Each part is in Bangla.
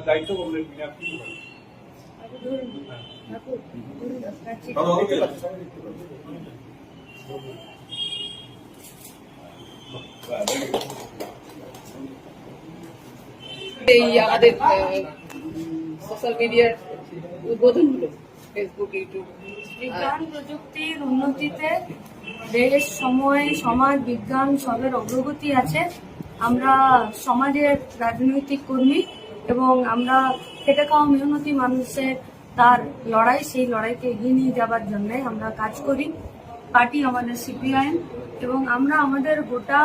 দায়িত্ব আপনি এই আমাদের সোশ্যাল মিডিয়ার উদ্বোধন হলো ফেসবুক ইউটিউব বিজ্ঞান প্রযুক্তির উন্নতিতে দেশ সময় সমাজ বিজ্ঞান সবের অগ্রগতি আছে। আমরা সমাজের রাজনৈতিক কর্মী এবং আমরা খেটে খাওয়া মেহনতি মানুষের তার লড়াই, সেই লড়াইকে এগিয়ে নিয়ে যাবার জন্য আমরা কাজ করি। পার্টি আমাদের সিপিআইএম এবং আমরা আমাদের গোটা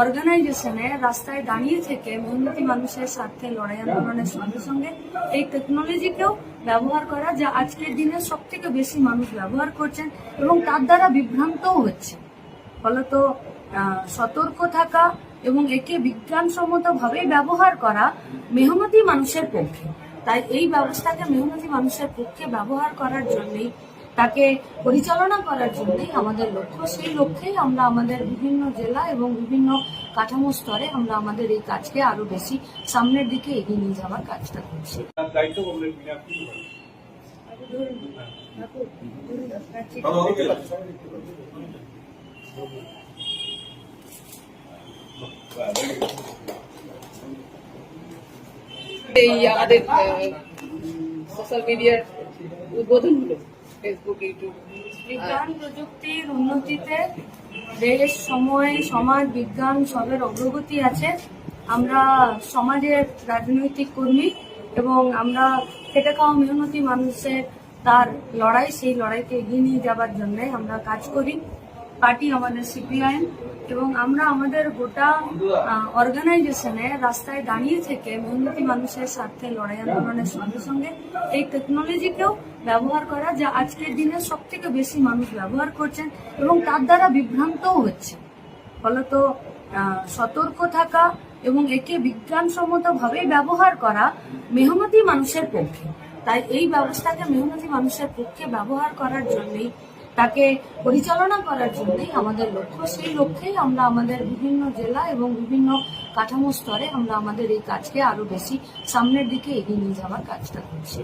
অর্গানাইজেশনে রাস্তায় দাঁড়িয়ে থেকে মেহনতি মানুষের স্বার্থে লড়াই আন্দোলনের সঙ্গে সঙ্গে এই টেকনোলজিকেও ব্যবহার করা যা আজকের দিনে সব থেকে বেশি মানুষ ব্যবহার করছেন এবং তার দ্বারা বিভ্রান্তও হচ্ছে। ফলত সতর্ক থাকা এবং একে বিজ্ঞানসম্মত ভাবে ব্যবহার করা মেহনতি মানুষের পক্ষে। তাই এই ব্যবস্থাকে মেহনতি মানুষের পক্ষে ব্যবহার করার জন্যই তাকে পরিচালনা করার জন্যই আমাদের লক্ষ্য। সেই লক্ষ্যেই আমরা আমাদের বিভিন্ন জেলা এবং বিভিন্ন কাঠামো স্তরে আমরা আমাদের এই কাজকে আরও বেশি সামনের দিকে এগিয়ে নিয়ে যাওয়ার কাজটা করছি। এই আমাদের সোশ্যাল মিডিয়ার উদ্বোধন হলো ফেসবুক ইউটিউব বিজ্ঞান প্রযুক্তির উন্নতিতে দেশ সময়, সমাজ বিজ্ঞান সবের অগ্রগতি আছে। আমরা সমাজের রাজনৈতিক কর্মী এবং আমরা খেটে খাওয়া মেহনতি মানুষের তার লড়াই, সেই লড়াইকে এগিয়ে নিয়ে যাবার জন্য আমরা কাজ করি। পার্টি আমাদের সিপিআইএম এবং আমরা আমাদের গোটা অর্গানাইজেশনে রাস্তায় দাঁড়িয়ে থেকে মেহনতি মানুষের স্বার্থে লড়াই আন্দোলনের সঙ্গে সঙ্গে এই টেকনোলজিকেও ব্যবহার করা যা আজকের দিনে সব থেকে বেশি মানুষ ব্যবহার করছেন এবং তার দ্বারা বিভ্রান্তও হচ্ছে। ফলত সতর্ক থাকা এবং একে বিজ্ঞানসম্মত ভাবে ব্যবহার করা মেহনতি মানুষের পক্ষে। তাই এই ব্যবস্থাকে মেহনতি মানুষের পক্ষে ব্যবহার করার জন্যই তাকে পরিচালনা করার জন্যই আমাদের লক্ষ্য। সেই লক্ষ্যেই আমরা আমাদের বিভিন্ন জেলা এবং বিভিন্ন কাঠামো স্তরে আমরা আমাদের এই কাজকে আরও বেশি সামনের দিকে এগিয়ে নিয়ে যাওয়ার কাজটা করছি।